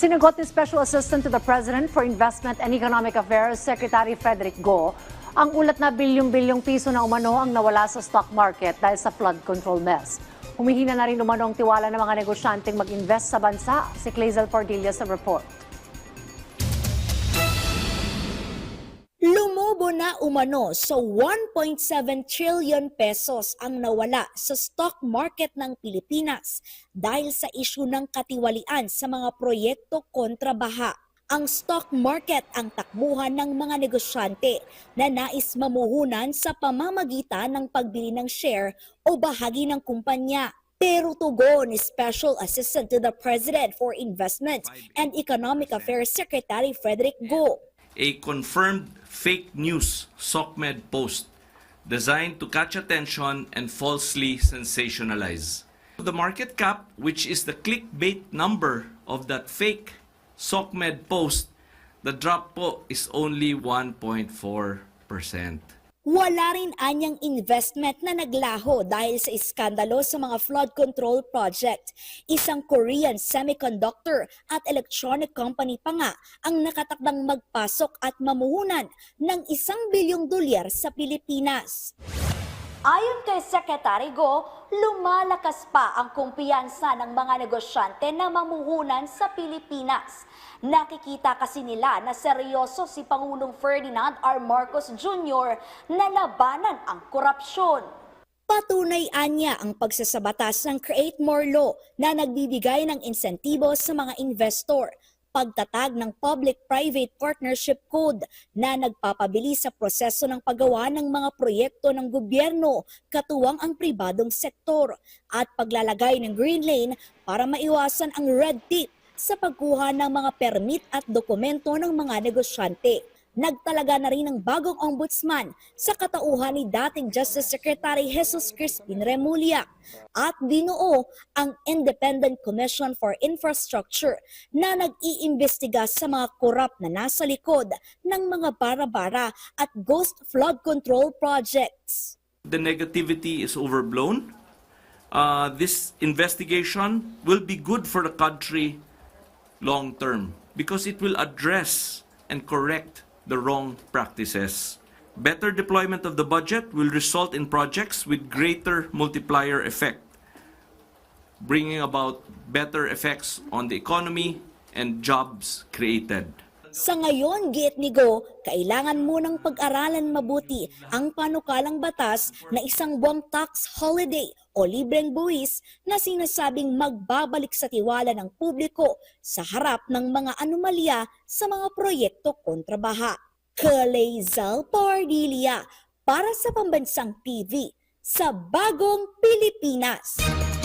Sinagot ni Special Assistant to the President for Investment and Economic Affairs Secretary Frederick Go ang ulat na bilyong-bilyong piso na umano ang nawala sa stock market dahil sa flood control mess. Humihina na rin umano ang tiwala ng mga negosyanteng mag-invest sa bansa. Si Clazel Pardilla sa report. Na umano sa 1.7 trillion pesos ang nawala sa stock market ng Pilipinas dahil sa isyu ng katiwalian sa mga proyekto kontra baha. Ang stock market ang takbuhan ng mga negosyante na nais mamuhunan sa pamamagitan ng pagbili ng share o bahagi ng kumpanya. Pero tugon Special Assistant to the President for Investment and Economic Affairs Secretary Frederick Go. A confirmed fake news SOCMED post designed to catch attention and falsely sensationalize. The market cap, which is the clickbait number of that fake SOCMED post, the drop po is only 1.4%. Wala rin anyang investment na naglaho dahil sa iskandalo sa mga flood control project. Isang Korean semiconductor at electronic company pa nga ang nakatakdang magpasok at mamuhunan ng isang bilyong dolyar sa Pilipinas. Ayon kay Secretary Go, lumalakas pa ang kumpiyansa ng mga negosyante na mamuhunan sa Pilipinas. Nakikita kasi nila na seryoso si Pangulong Ferdinand R. Marcos Jr. na labanan ang korupsyon. Patunay anya ang pagsasabatas ng Create More Law na nagbibigay ng insentibo sa mga investor pagtatag ng Public-Private Partnership Code na nagpapabili sa proseso ng paggawa ng mga proyekto ng gobyerno katuwang ang pribadong sektor at paglalagay ng green lane para maiwasan ang red tape sa pagkuha ng mga permit at dokumento ng mga negosyante. Nagtalaga na rin ng bagong ombudsman sa katauhan ni dating Justice Secretary Jesus Crispin Remulla at binuo ang Independent Commission for Infrastructure na nag-iimbestiga sa mga korap na nasa likod ng mga bara-bara at ghost flood control projects. The negativity is overblown. Uh, this investigation will be good for the country long term because it will address and correct the wrong practices. Better deployment of the budget will result in projects with greater multiplier effect, bringing about better effects on the economy and jobs created. Sa ngayon, giit ni Go, kailangan munang pag-aralan mabuti ang panukalang batas na isang buwang tax holiday o libreng buwis na sinasabing magbabalik sa tiwala ng publiko sa harap ng mga anomalya sa mga proyekto kontra baha. Kalezal Pardilia para sa Pambansang TV sa Bagong Pilipinas.